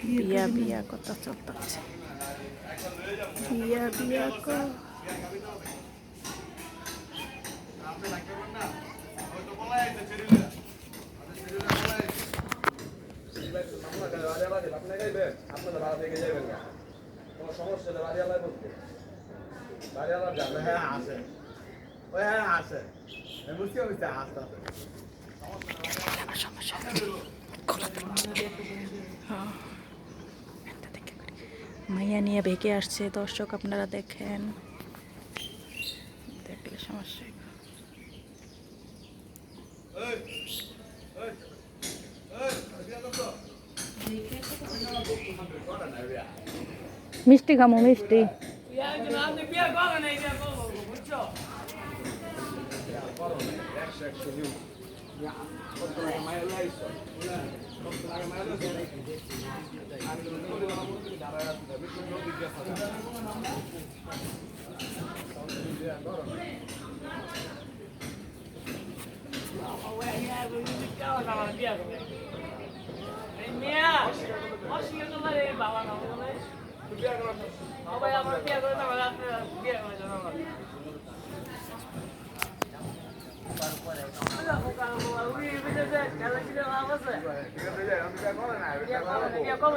বিয়া বিয়া কথা চলতেছে। বিয়া বিয়া হ্যাঁ আছে। হ্যাঁ আছে। বুঝতে পারছি আসতে। মাইয়া নিয়ে ভেগে আসছে দর্শক আপনারা দেখেন। দেখলে সমস্যা মিষ্টি খামো মিষ্টি। ঠিক আছে যাই আমি যা করে না এটা করব Rahul number one mobile Rahul আছে না আমি বিয়া করব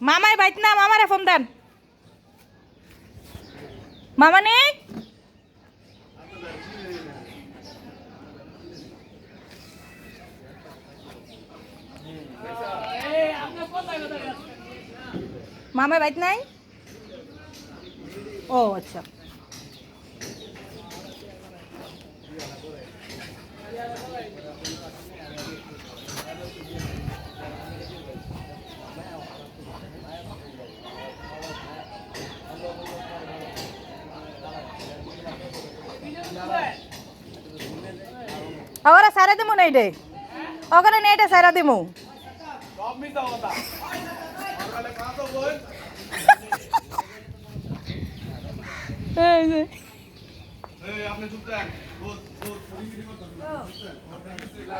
মামাই বাইত না মামারে ফোন দেন। মামানি মামাই বাইত নাই? ও আচ্ছা। ওরা সারা দিমু নেই ডে ওখানে নেইটা সারা দিমু আপনি